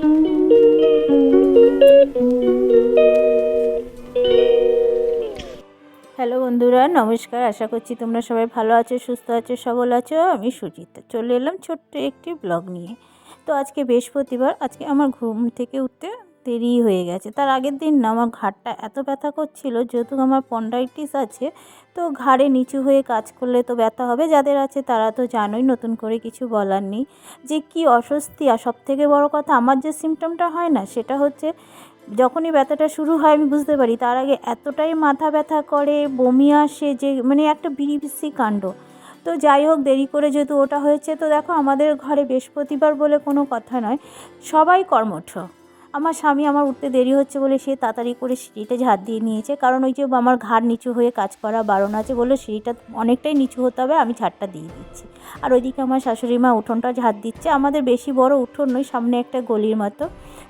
Hello বন্ধুরা, নমস্কার। আশা করছি তোমরা সবাই ভালো আছো, সুস্থ আছো, সবল আছো। আমি সুচিতা চলে এলাম ছোট্ট একটি ব্লগ নিয়ে। তো আজকে বৃহস্পতিবার, আজকে আমার ঘুম থেকে উঠতে দেরি হয়ে গেছে। তার আগের দিন না, আমার ঘাড়টা এত ব্যথা করছিল, যেহেতু আমার পন্ডাইটিস আছে, তো ঘাড়ে নিচু হয়ে কাজ করলে তো ব্যথা হবে, যাদের আছে তারা তো জানোই, নতুন করে কিছু বলার নেই। যে কি অস্বস্তি, আর সব থেকে বড় কথা, আমার যে সিমটমটা হয় না, সেটা হচ্ছে যখনই ব্যথাটা শুরু হয়, আমি বুঝতে পারি, তার আগে এতটাই মাথা ব্যথা করে, বমি আসে, যে মানে একটা বিড়িবিসি কাণ্ড। তো যাই হোক, দেরি করে যেহেতু ওটা হয়েছে, তো দেখো আমাদের ঘরে বৃহস্পতিবার বলে কোনো কথা নয়, সবাই কর্মঠ। আমার স্বামী আমার উঠতে দেরি হচ্ছে বলে সে তাড়াতাড়ি করে সিঁড়িটা ঝাড় দিয়ে নিয়েছে। কারণ ওই যে আমার ঘাড় নিচু হয়ে কাজ করা বারণ আছে বলে সিঁড়িটা অনেকটাই নিচু হতে হবে, আমি ঝাড়টা দিয়ে দিচ্ছি। আর ওইদিকে আমার শাশুড়ি মা উঠোনটা ঝাড় দিচ্ছে। আমাদের বেশি বড় উঠোন নয়, সামনে একটা গলির মতো।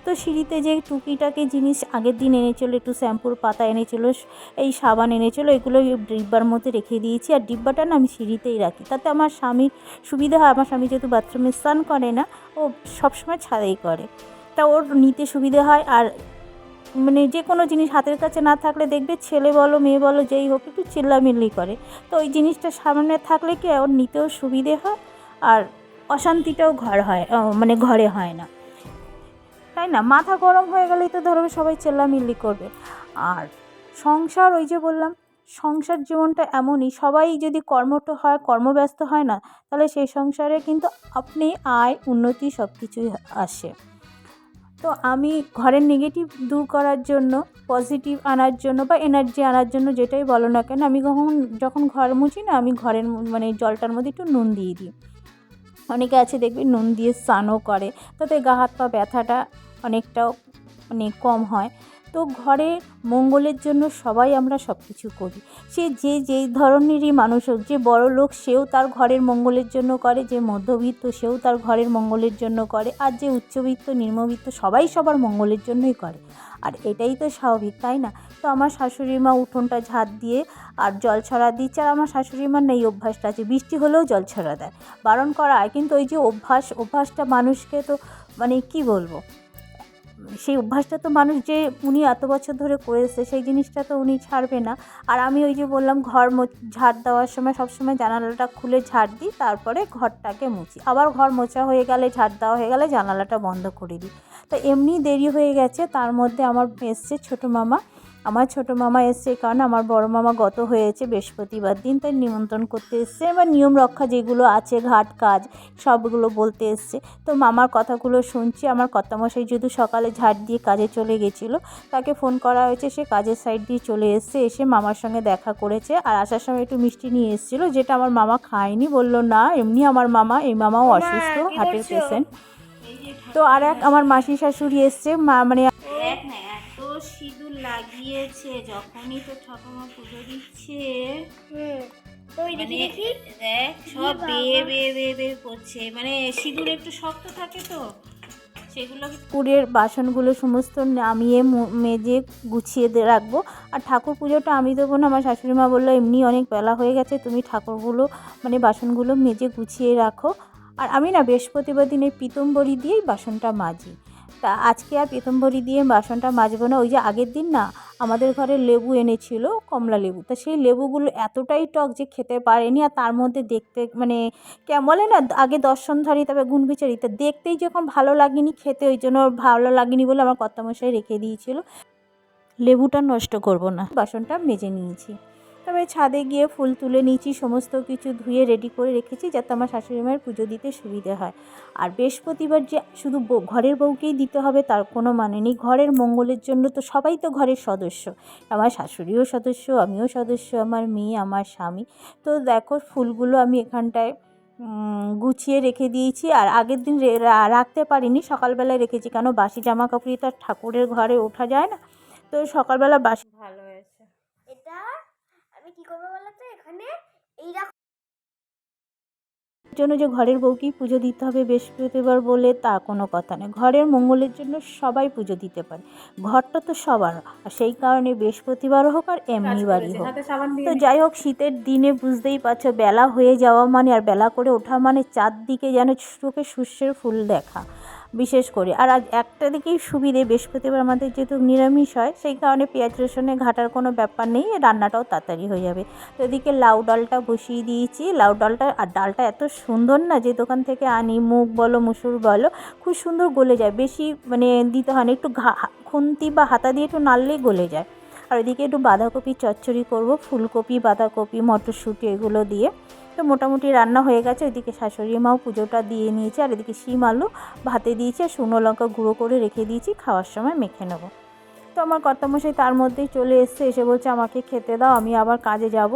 তো সিঁড়িতে যে টুকিটাকে জিনিস আগের দিন এনেছিল, একটু শ্যাম্পুর পাতা এনেছিল, এই সাবান এনেছিল, এগুলো ডিব্বার মধ্যে রেখে দিয়েছি। আর ডিব্বাটা না আমি সিঁড়িতেই রাখি। তাতে আমার স্বামীর সুবিধা হয়। আমার স্বামী যেহেতু বাথরুমে স্নান করে না, ও সবসময় ছাদেই করে। তা ওর নিতে সুবিধে হয় আর মানে যে কোনো জিনিস হাতের কাছে না থাকলে দেখবে ছেলে বলো, মেয়ে বলো, যেই হোক একটু চিল্লামিল্লি করে। তো ওই জিনিসটা সামনে থাকলে কি ওর নিতেও সুবিধে হয় আর অশান্তিটাও ঘর হয় মানে ঘরে হয় না। তাই না? মাথা গরম হয়ে গেলেই তো ধরো সবাই চেল্লামিল্লি করবে। আর সংসার ওই যে বললাম, সংসার জীবনটা এমনই, সবাই যদি কর্মঠ হয়, কর্মব্যস্ত হয় না, তাহলে সেই সংসারে কিন্তু আপনি, আয়, উন্নতি সব কিছুই আসে। তো আমি ঘরের নেগেটিভ দূর করার জন্য পজিটিভ আনার জন্য বা এনার্জি আনার জন্য যেটাই বলো না কেন, আমি কখন, যখন ঘর মুছি না, আমি ঘরের মানে জলটার মধ্যে একটু নুন দিয়ে দিই। অনেকে আছে দেখবে নুন দিয়ে স্নানও করে, তাতে গা হাত পা ব্যথাটা অনেকটাও মানে কম হয়। তো ঘরে মঙ্গলের জন্য সবাই আমরা সব কিছু করি। সে যে যেই ধরনেরই মানুষ হোক, যে বড় লোক সেও তার ঘরের মঙ্গলের জন্য করে, যে মধ্যবিত্ত সেও তার ঘরের মঙ্গলের জন্য করে, আর যে উচ্চবিত্ত, নিম্নবিত্ত সবাই সবার মঙ্গলের জন্যই করে। আর এটাই তো স্বাভাবিক, তাই না? তো আমার শাশুড়ি মা উঠোনটা ঝাঁট দিয়ে আর জল ছড়া দিচ্ছে, আর আমার শাশুড়ি মার নেই অভ্যাসটা আছে, বৃষ্টি হলেও জল ছড়া দেয়। বারণ করা হয়, কিন্তু ওই যে অভ্যাস, অভ্যাসটা মানুষকে তো মানে কি বলব? সেই অভ্যাসটা তো মানুষ যে উনি এত বছর ধরে করেছে, সেই জিনিসটা তো উনি ছাড়বে না। আর আমি ওই যে বললাম, ঘর ঝাড় দেওয়ার সময় সবসময় জানালাটা খুলে ঝাড় দিই, তারপরে ঘরটাকে মুছি। আবার ঘর মোছা হয়ে গেলে, ঝাড় দেওয়া হয়ে গেলে জানালাটা বন্ধ করে দিই। তো এমনি দেরি হয়ে গেছে, তার মধ্যে আমার এসছে ছোটো মামা। আমার ছোটো মামা এসছে কারণ আমার বড় মামা গত হয়েছে বৃহস্পতিবার দিন তাই নিমন্ত্রণ করতে এসছে। এবার নিয়ম রক্ষা যেগুলো আছে ঘাট কাজ সবগুলো বলতে এসছে। তো মামার কথাগুলো শুনছি আমার কর্তামশাই যেহেতু সকালে ঝাড় দিয়ে কাজে চলে গেছিল তাকে ফোন করা হয়েছে সে কাজের সাইড দিয়ে চলে এসছে এসে মামার সঙ্গে দেখা করেছে আর আসার সময় একটু মিষ্টি নিয়ে এসেছিল যেটা আমার মামা খায়নি বলল না এমনি আমার মামা এই মামাও অসুস্থ হার্টের পেশেন্ট তো আর এক আমার মাসি শাশুড়ি এসছে মা মানে লাগিয়েছে যখনই তো ঠাকুমা পুজো দিচ্ছে। মানে দেখি? সব। বেয়ে বেয়ে বেয়ে বেয়ে করছে। মানে সিঁদুর একটু শক্ত থাকে তো সেগুলো পুরের বাসনগুলো সমস্ত নামিয়ে মেজে গুছিয়ে দে- রাখব। আর ঠাকুর পুজোটা আমি দেবো না আমার শাশুড়ি মা বলল এমনি অনেক বেলা হয়ে গেছে তুমি ঠাকুরগুলো মানে বাসনগুলো মেজে গুছিয়ে রাখো। আর আমি না বৃহস্পতিবার দিনে পিতম্বরি দিয়েই বাসনটা মাজি। তা আজকে আর পিতম্বরি দিয়ে বাসনটা মাজবো না, ওই যে আগের দিন না আমাদের ঘরে লেবু এনেছিল, কমলা লেবু। তা সেই লেবুগুলো এতটাই টক যে খেতে পারেনি, আর তার মধ্যে দেখতে মানে বলে না আগে দর্শনধারী তবে গুণ বিচারি। তা দেখতেই যখন ভালো লাগেনি খেতে, ওই জন্য ভালো লাগেনি বলে আমার কর্তামশাই রেখে দিয়েছিল। লেবুটা নষ্ট করব না। বাসনটা মেজে নিয়েছি। তবে ছাদে গিয়ে ফুল তুলে নিয়েছি সমস্ত কিছু ধুয়ে রেডি করে রেখেছি যাতে আমার শাশুড়ি মায়ের পুজো দিতে সুবিধে হয়। আর বৃহস্পতিবার যে শুধু ঘরের বউকেই দিতে হবে তার কোনো মানে নেই। ঘরের মঙ্গলের জন্য তো সবাই তো ঘরের সদস্য। আমার শাশুড়িও সদস্য, আমিও সদস্য, আমার মেয়ে, আমার স্বামী। তো দেখো ফুলগুলো আমি এখানটায় গুছিয়ে রেখে দিয়েছি। আর আগের দিন রাখতে পারিনি, সকালবেলায় রেখেছি। কেন? বাসি জামা কাপড়ই তো আর ঠাকুরের ঘরে ওঠা যায় না। তো সকালবেলা বাসি ভালো করব বলো তো এখানে এই রাখ জন্য যে ঘরের বউকেই পুজো দিতে হবে বৃহস্পতিবার বলে তা কোনো কথা নেই ঘরের মঙ্গলের জন্য সবাই পুজো দিতে পারে। ঘরটা তো সবার আর সেই কারণে বৃহস্পতিবার হোক আর এমনিবারই হোক। হাতে সাবান দিয়ে তো যাই হোক শীতের দিনে বুঝতেই পারছ বেলা হয়ে যাওয়া মানে আর বেলা করে ওঠা মানে চারদিকে যেন চোখে শস্যের ফুল দেখা। বিশেষ করে। আর একটা দিকেই সুবিধে, বৃহস্পতিবার আমাদের যেহেতু নিরামিষ হয়, সেই কারণে পেঁয়াজ রসুনে ঘাটার কোনো ব্যাপার নেই, রান্নাটাও তাড়াতাড়ি হয়ে যাবে। তো এদিকে লাউ ডালটা বসিয়ে দিয়েছি। লাউ ডালটা আর ডালটা এত সুন্দর না যে দোকান থেকে আনি, মুগ বলো, মুসুর বলো, খুব সুন্দর গলে যায়। বেশি মানে দিতে হয় না, একটু ঘা খুন্তি বা হাতা দিয়ে একটু নাড়লেই গলে যায়। আর ওইদিকে একটু বাঁধাকপি চচ্চড়ি করব, ফুলকপি, বাঁধাকপি, মটরশুঁটি এগুলো দিয়ে। তো মোটামুটি রান্না হয়ে গেছে। ওইদিকে শাশুড়ি মাও পুজোটা দিয়ে নিয়েছে আর এদিকে শিম আলু ভাতে দিয়েছি আর শুকনো লঙ্কা গুঁড়ো করে রেখে দিয়েছি। খাওয়ার সময় মেখে নেব। তো আমার কর্তামশাই তার মধ্যেই চলে এসছে, এসে বলছে, আমাকে খেতে দাও, আমি আবার কাজে যাব।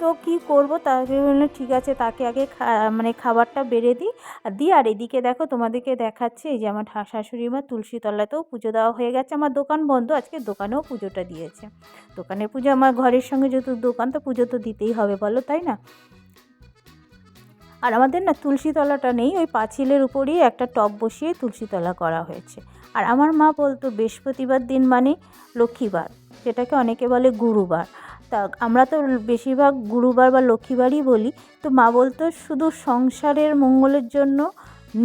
তো কি করব? তাকে বললাম, ঠিক আছে, তাকে আগে মানে খাবারটা বেড়ে দিই আর দিই। আর এদিকে দেখো, তোমাদেরকে দেখাচ্ছে, এই যে আমার শাশুড়ি মা তুলসী তলাতেও পুজো দেওয়া হয়ে গেছে। আমার দোকান বন্ধ, আজকে দোকানেও পুজোটা দিয়েছে। দোকানের পুজো আমার ঘরের সঙ্গে যেহেতু দোকান, তো পুজো তো দিতেই হবে, বলো, তাই না? আর আমাদের না তুলসীতলাটা নেই, ওই পাঁচিলের উপরেই একটা টব বসিয়ে তুলসীতলা করা হয়েছে। আর আমার মা বলতো, বৃহস্পতিবার দিন মানে লক্ষ্মীবার যেটাকে অনেকে বলে গুরুবার। তা আমরা তো বেশিরভাগ গুরুবার বা লক্ষ্মীবারই বলি। তো মা বলতো, শুধু সংসারের মঙ্গলের জন্য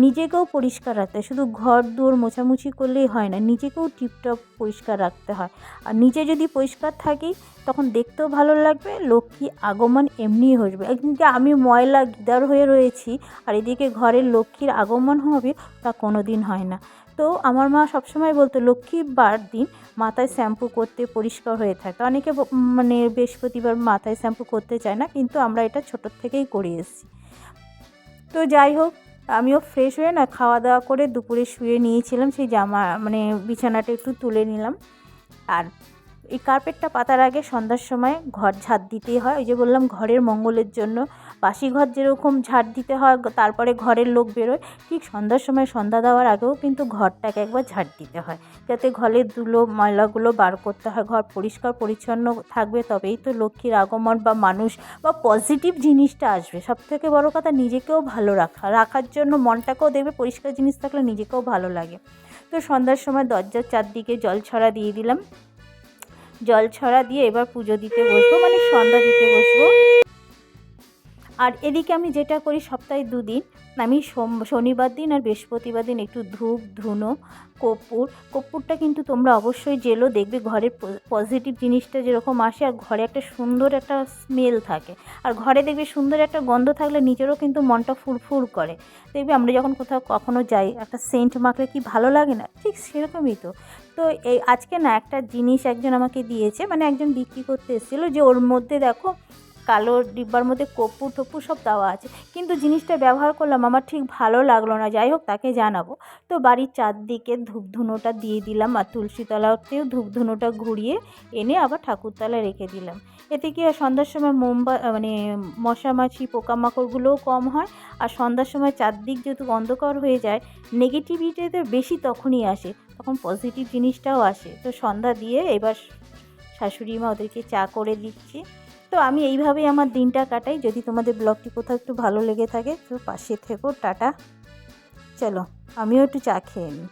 নিজেকেও পরিষ্কার রাখতে হয়। শুধু ঘর দুয়ার মোছামুছি করলেই হয় না, নিজেকেও টিপটপ পরিষ্কার রাখতে হয়। আর নিজে যদি পরিষ্কার থাকি, তখন দেখতেও ভালো লাগবে, লক্ষ্মী আগমন এমনিই হসবে একদিনকে আমি ময়লা গিদার হয়ে রয়েছি আর এদিকে ঘরের লক্ষ্মীর আগমন হবে, তা কোনো দিন হয় না। তো আমার মা সবসময় বলতো লক্ষ্মীবার দিন মাথায় শ্যাম্পু করতে পরিষ্কার হয়ে থাকে অনেকে মানে বৃহস্পতিবার মাথায় শ্যাম্পু করতে চায় না, কিন্তু আমরা এটা ছোটোর থেকেই করে এসেছি। তো যাই হোক আমিও ফ্রেশ হয়ে না খাওয়া দাওয়া করে দুপুরে শুয়ে নিয়েছিলাম, সেই জামা মানে বিছানাটা একটু তুলে নিলাম। আর এই কার্পেটটা পাতার আগে সন্ধ্যার সময় ঘর ঝাড় দিতেই হয়। ওই যে বললাম, ঘরের মঙ্গলের জন্য। বাসি ঘর যেরকম ঝাড় দিতে হয়, তারপরে ঘরের লোক বেরোয়, ঠিক সন্ধ্যার সময় সন্ধ্যা দেওয়ার আগেও কিন্তু ঘরটাকে একবার ঝাড় দিতে হয়। যাতে ঘরের ধুলো, ময়লাগুলো বার করতে হয়, ঘর পরিষ্কার, পরিচ্ছন্ন থাকবে, তবেই তো লক্ষ্মীর আগমন বা মানুষ বা পজিটিভ জিনিসটা আসবে। সব থেকে বড়ো কথা, নিজেকেও ভালো রাখা। রাখার জন্য মনটাকেও দেখবে, পরিষ্কার জিনিস থাকলে নিজেকেও ভালো লাগে। তো সন্ধ্যার সময় দরজার চারদিকে জল ছড়া দিয়ে দিলাম। জল ছড়া দিয়ে এবার পুজো দিতে বসবো মানে সন্ধ্যা দিতে বসবো। আর এদিকে আমি যেটা করি সপ্তাহে দুদিন, আমি শনিবার দিন আর বৃহস্পতিবার দিন একটু ধূপ, ধুনো, কর্পূর। কর্পূরটা কিন্তু তোমরা অবশ্যই জেলো দেখবে ঘরের পজিটিভ জিনিসটা যেরকম আসে আর ঘরে একটা সুন্দর একটা স্মেল থাকে। আর ঘরে দেখবে সুন্দর একটা গন্ধ থাকলে নিজেরও কিন্তু মনটা ফুরফুর করে। দেখবে আমরা যখন কোথাও কখনো যাই, একটা সেন্ট মাখলে কি ভালো লাগে না? ঠিক সেরকমই তো। তো এই আজকে না একটা জিনিস একজন আমাকে দিয়েছে মানে একজন বিক্রি করতে এসেছিল যে ওর মধ্যে দেখো কালো ডিব্বার মধ্যে কর্পূর টপ্পু সব দেওয়া আছে। কিন্তু জিনিসটা ব্যবহার করলাম, আমার ঠিক ভালো লাগল না। যাই হোক, তাকে জানাব। তো বাড়ির চারদিকে ধূপধুনোটা দিয়ে দিলাম আর তুলসীতলাতেও ধূপধুনোটা ঘুরিয়ে এনে আবার ঠাকুরতলায় রেখে দিলাম। এতে কি সন্ধ্যার সময় মোমবা মানে মশামাছি, পোকামাকড়গুলোও কম হয় আর সন্ধ্যার সময় চারদিক যেহেতু অন্ধকার হয়ে যায় নেগেটিভিটিতে বেশি তখনই আসে, তখন পজিটিভ জিনিসটাও আসে। তো সন্ধ্যা দিয়ে এবার শাশুড়ি মা ওদেরকে চা করে দিচ্ছি। তো আমি এইভাবেই আমার দিনটা কাটাই। যদি তোমাদের ব্লগটি কোথাও একটু ভালো লেগে থাকে, তো পাশে থেকো, টাটা। চলো, আমিও একটু চা খেয়ে নিই।